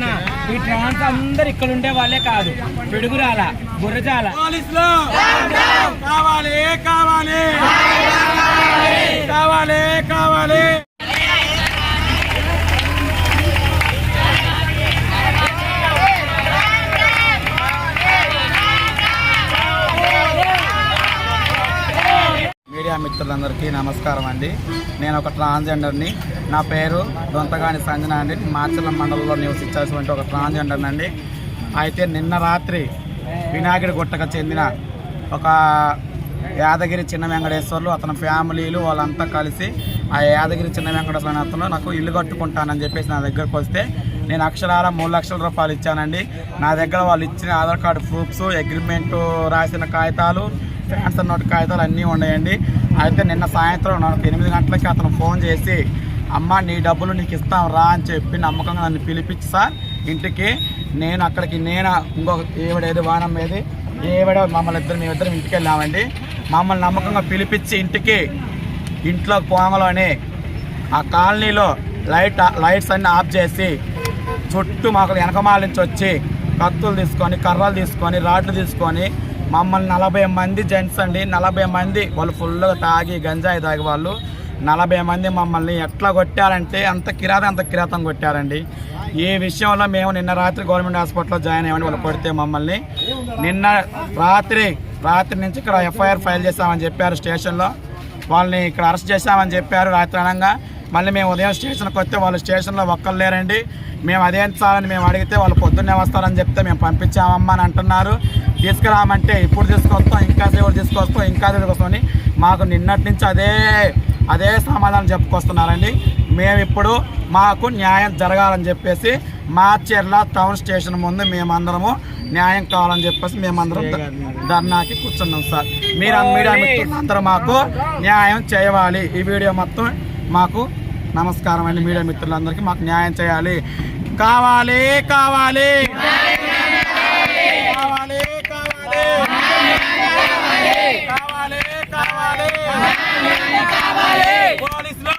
అందరు ఇక్కడ ఉండే వాళ్ళే కాదు. పిడుగురాల గుర్రజాల పోలీసులు! కావాలి కావాలి! కావాలి కావాలి! మీడియా మిత్రులందరికీ నమస్కారం అండి. నేను ఒక ట్రాన్స్జెండర్ని. నా పేరు దొంతగాని సంజన అండి. మార్చల మండలంలో నివసించాల్సినటువంటి ఒక ట్రాన్స్జెండర్ అండి. అయితే నిన్న రాత్రి వినాయకుడి గుట్టకు చెందిన ఒక యాదగిరి చిన్న వెంకటేశ్వర్లు అతని ఫ్యామిలీలు వాళ్ళంతా కలిసి ఆ యాదగిరి చిన్న వెంకటేశ్వర అతను నాకు ఇల్లు కట్టుకుంటానని చెప్పేసి నా దగ్గరకు వస్తే నేను అక్షరాల మూడు లక్షల రూపాయలు ఇచ్చానండి. నా దగ్గర వాళ్ళు ఇచ్చిన ఆధార్ కార్డు ప్రూఫ్స్ అగ్రిమెంట్ రాసిన కాగితాలు ఫ్యాన్స్ నోట్ కాగితాలు అన్నీ ఉన్నాయండి. అయితే నిన్న సాయంత్రం నాకు ఎనిమిది గంటలకి అతను ఫోన్ చేసి అమ్మ నీ డబ్బులు నీకు ఇస్తాం రా అని చెప్పి నమ్మకంగా నన్ను పిలిపించి సార్ ఇంటికి నేను అక్కడికి నేను ఇంకొక ఏవిడేది వానం ఏది ఏవిడ మమ్మల్ని ఇద్దరు మేమిద్దరం ఇంటికి వెళ్ళామండి. మమ్మల్ని నమ్మకంగా పిలిపించి ఇంటికి ఇంట్లో పోమలోనే ఆ కాలనీలో లైట్ లైట్స్ అన్నీ ఆఫ్ చేసి చుట్టూ మాకు వెనకమాల నుంచి వచ్చి కత్తులు తీసుకొని కర్రలు తీసుకొని రాడ్లు తీసుకొని మమ్మల్ని నలభై మంది జెంట్స్ అండి నలభై మంది వాళ్ళు ఫుల్గా తాగి గంజాయి తాగి వాళ్ళు. నలభై మంది మమ్మల్ని ఎట్లా కొట్టారంటే అంత కిరాతం అంత కిరాతం కొట్టారండి. ఈ విషయంలో మేము నిన్న రాత్రి గవర్నమెంట్ హాస్పిటల్లో జాయిన్ అయ్యామని వాళ్ళు కొడితే మమ్మల్ని. నిన్న రాత్రి రాత్రి నుంచి ఇక్కడ ఎఫ్ఐఆర్ ఫైల్ చేస్తామని చెప్పారు స్టేషన్లో. వాళ్ళని ఇక్కడ అరెస్ట్ చేశామని చెప్పారు రాత్రి అనగా. మళ్ళీ మేము ఉదయం స్టేషన్కి వస్తే వాళ్ళు స్టేషన్లో ఒక్కరు లేరండి. మేము అదేం చాలని మేము అడిగితే వాళ్ళు పొద్దున్నే వస్తారని చెప్తే మేము పంపించామమ్మా అని అంటున్నారు. తీసుకురామంటే ఇప్పుడు తీసుకొస్తాం ఇంకా సేపు తీసుకొస్తాం ఇంకా తీసుకొస్తామని మాకు నిన్నటి నుంచి అదే అదే సమాధానం చెప్పుకొస్తున్నారండి. మేము ఇప్పుడు మాకు న్యాయం జరగాలని చెప్పేసి మార్చెర్ల టౌన్ స్టేషన్ ముందు మేమందరము న్యాయం కావాలని చెప్పేసి మేమందరం ధర్నాకి కూర్చున్నాం సార్. మీరు మీడియా మిత్రులందరూ మాకు న్యాయం చేయవాలి ఈ వీడియో మొత్తం మాకు నమస్కారం అండి. మీడియా మిత్రులందరికీ మాకు న్యాయం చేయాలి. కావాలి కావాలి!